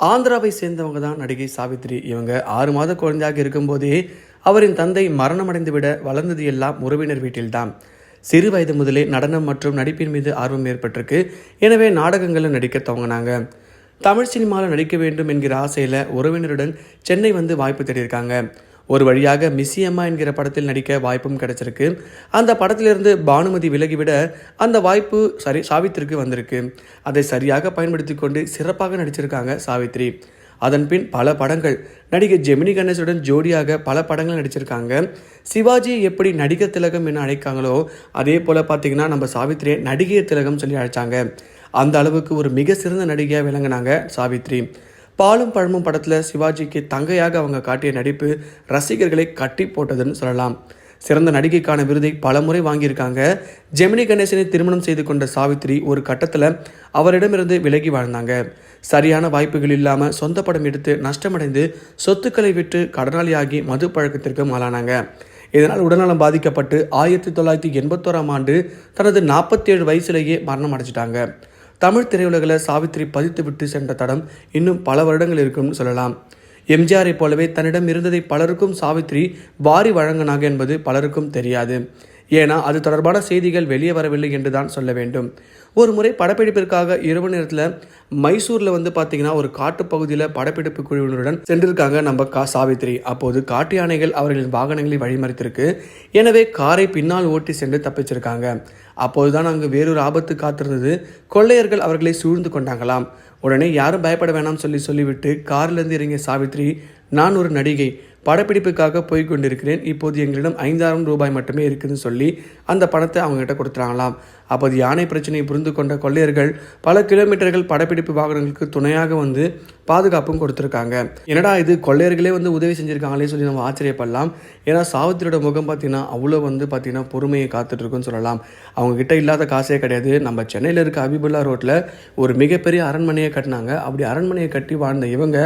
ஆந்திராவை சேர்ந்தவங்க தான் நடிகை சாவித்ரி. இவங்க ஆறு மாத குழந்தையாக இருக்கும்போதே அவரின் தந்தை மரணமடைந்து விட வளர்ந்தது எல்லாம் உறவினர் வீட்டில்தான். சிறு வயது முதலே நடனம் மற்றும் நடிப்பின் மீது ஆர்வம் ஏற்பட்டிருக்கு. எனவே நாடகங்களில் நடிக்க துவங்கினாங்க. தமிழ் சினிமாவில் நடிக்க வேண்டும் என்கிற ஆசையில் உறவினருடன் சென்னை வந்து வாய்ப்பு தேடியிருக்காங்க. ஒரு வழியாக மிஸ்ஸி அம்மா என்கிற படத்தில் நடிக்க வாய்ப்பும் கிடைச்சிருக்கு. அந்த படத்திலிருந்து பானுமதி விலகிவிட அந்த வாய்ப்பு சரி சாவித்திரிக்கு வந்திருக்கு. அதை சரியாக பயன்படுத்தி கொண்டு சிறப்பாக நடிச்சிருக்காங்க சாவித்ரி. அதன் பின் பல படங்கள். நடிகை ஜெமினி கணேசுடன் ஜோடியாக பல படங்கள் நடிச்சிருக்காங்க. சிவாஜி எப்படி நடிகர் திலகம் என அழைக்காங்களோ அதே போல் பார்த்தீங்கன்னா நம்ம சாவித்ரியை நடிகை திலகம் சொல்லி அழைச்சாங்க. அந்த அளவுக்கு ஒரு மிக சிறந்த நடிகையாக விளங்கினாங்க சாவித்ரி. பாலும் பழமும் படத்தில் சிவாஜிக்கு தங்கையாக அவங்க காட்டிய நடிப்பு ரசிகர்களை கட்டி போட்டதுன்னு சொல்லலாம். சிறந்த நடிகைக்கான விருதை பலமுறை வாங்கியிருக்காங்க. ஜெமினி கணேசனை திருமணம் செய்து கொண்ட சாவித்ரி ஒரு கட்டத்தில் அவரிடமிருந்து விலகி வாழ்ந்தாங்க. சரியான வாய்ப்புகள் இல்லாமல் சொந்த படம் எடுத்து நஷ்டமடைந்து சொத்துக்களை விட்டு கடனாளியாகி மது பழக்கத்திற்கு ஆளானாங்க. இதனால் உடல்நலம் பாதிக்கப்பட்டு ஆயிரத்தி தொள்ளாயிரத்தி எண்பத்தோராம் ஆண்டு தனது நாற்பத்தேழு வயசுலேயே மரணம் அடைஞ்சிட்டாங்க. தமிழ் திரையுலகில் சாவித்ரி பதித்து விட்டு சென்ற தடம் இன்னும் பல வருடங்கள் இருக்கும்னு சொல்லலாம். எம்ஜிஆரை போலவே தன்னிடம் இருந்ததை பலருக்கும் சாவித்ரி வாரி வழங்கினாங்க என்பது பலருக்கும் தெரியாது. ஏன்னா அது தொடர்பான செய்திகள் வெளியே வரவில்லை என்று தான் சொல்ல வேண்டும். ஒரு முறை படப்பிடிப்பிற்காக இரவு நேரத்தில் மைசூரில் வந்து பார்த்தீங்கன்னா ஒரு காட்டுப்பகுதியில் படப்பிடிப்பு குழுவினருடன் சென்றிருக்காங்க நம்ம கா சாவித்ரி. அப்போது காட்டு யானைகள் அவர்களின் வாகனங்களை வழிமறித்திருக்கு. எனவே காரை பின்னால் ஓட்டி சென்று தப்பிச்சிருக்காங்க. அப்போதுதான் அங்கு வேறொரு ஆபத்து காத்திருந்தது. கொள்ளையர்கள் அவர்களை சூழ்ந்து கொண்டாங்களாம். உடனே யாரும் பயப்பட வேணாம் சொல்லி சொல்லிவிட்டு கார்லேருந்து இறங்கிய சாவித்ரி நான் ஒரு நடிகை. படப்பிடிப்புக்காக போய் கொண்டிருக்கிறேன் இப்போது எங்களிடம் ஐந்தாயிரம் ரூபாய் மட்டுமே இருக்குதுன்னு சொல்லி அந்த பணத்தை அவங்ககிட்ட கொடுத்துறாங்களாம். அப்போது யானை பிரச்சனையை புரிந்து கொண்ட கொள்ளையர்கள் பல கிலோமீட்டர்கள் படப்பிடிப்பு வாகனங்களுக்கு துணையாக வந்து பாதுகாப்பும் கொடுத்துருக்காங்க. என்னடா இது கொள்ளையர்களே வந்து உதவி செஞ்சுருக்காங்களே சொல்லி நம்ம ஆச்சரியப்படலாம். ஏன்னா சாவித்திரியோட முகம் பார்த்தீங்கன்னா அவ்வளோ வந்து பார்த்தீங்கன்னா பொறுமையை காத்துட்ருக்குன்னு சொல்லலாம். அவங்கக்கிட்ட இல்லாத காசே கிடையாது. நம்ம சென்னையில் இருக்க அபிபுல்லா ரோட்டில் ஒரு மிகப்பெரிய அரண்மனையை கட்டினாங்க. அப்படி அரண்மனையை கட்டி வாழ்ந்த இவங்க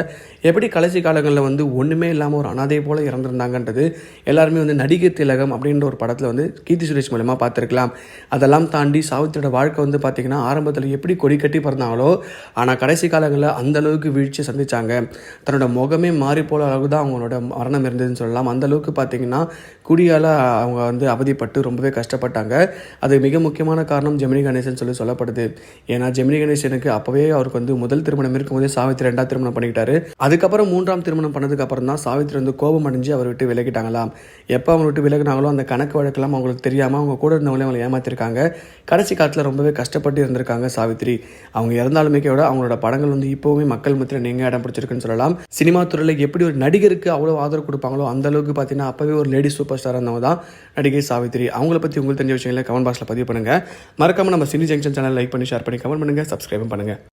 எப்படி கடைசி காலங்களில் வந்து ஒன்றுமே இல்லாமல் ஒரு அனாதை போல் இறந்துருந்தாங்கன்றது எல்லாருமே வந்து நடிகை திலகம் அப்படின்ற ஒரு படத்தில் வந்து கீர்த்தி சுரேஷ் மூலமாக பார்த்துருக்கலாம் அதெல்லாம் தாண்டி தாண்டி சாவித்திரியோட வாழ்க்கை வந்து பார்த்திங்கன்னா ஆரம்பத்தில் எப்படி கொடி கட்டி பிறந்தாங்களோ ஆனால் கடைசி காலங்களில் அந்தளவுக்கு வீழ்ச்சி சந்தித்தாங்க தன்னோட முகமே மாறி போல அளவுக்கு தான் அவங்களோட மரணம் இருந்ததுன்னு சொல்லலாம். அந்தளவுக்கு பார்த்திங்கன்னா குடியால் அவங்க வந்து அவதிப்பட்டு ரொம்பவே கஷ்டப்பட்டாங்க. அது மிக முக்கியமான காரணம் ஜெமினி கணேசன் சொல்லி சொல்லப்படுது. ஏன்னா ஜெமினி கணேசனுக்கு அப்போவே அவருக்கு வந்து முதல் திருமணம் இருக்கும்போதே சாவித்திரி ரெண்டாவது திருமணம் பண்ணிக்கிட்டாரு. அதுக்கப்புறம் மூன்றாம் திருமணம் பண்ணதுக்கு அப்புறம் தான் சாவித்திரி வந்து கோபம் அடைஞ்சு அவர் விட்டு விலகிட்டாங்களாம். எப்போ அவங்க விட்டு விலகினாங்களோ அந்த கணக்கு வழக்கெல்லாம் அவங்களுக்கு தெரியாமல் அவங்க கூட இருந்தவங்களே அவங்களை ஏமாத்திருக்காங்க. கடைசி காலத்தில் ரொம்பவே கஷ்டப்பட்டு இருந்திருக்காங்க சாவித்ரி. அவங்க இறந்தாலுமே கூட அவங்களோட படங்கள் வந்து இப்போவுமே மக்கள் மத்தியில் நீங்க இடம் பிடிச்சிருக்குன்னு சொல்லலாம். சினிமா துறையில் எப்படி ஒரு நடிகருக்கு அவ்வளோ ஆதரவு கொடுப்பாங்களோ அந்த அளவுக்கு பார்த்தீங்கன்னா அப்போவே ஒரு லேடி சூப்பர் ஸ்டார் இருந்தவங்க தான் நடிகை சாவித்ரி. அவங்கள பற்றி உங்களுக்கு தெரிஞ்ச விஷயங்களை கமெண்ட் பாக்ஸில் பதிவு பண்ணுங்க. மறக்காம நம்ம சினி ஜங்ஷன் சேனல் லைக் பண்ணி ஷேர் பண்ணி கமெண்ட் பண்ணுங்க சப்ஸ்கிரைபும் பண்ணுங்க.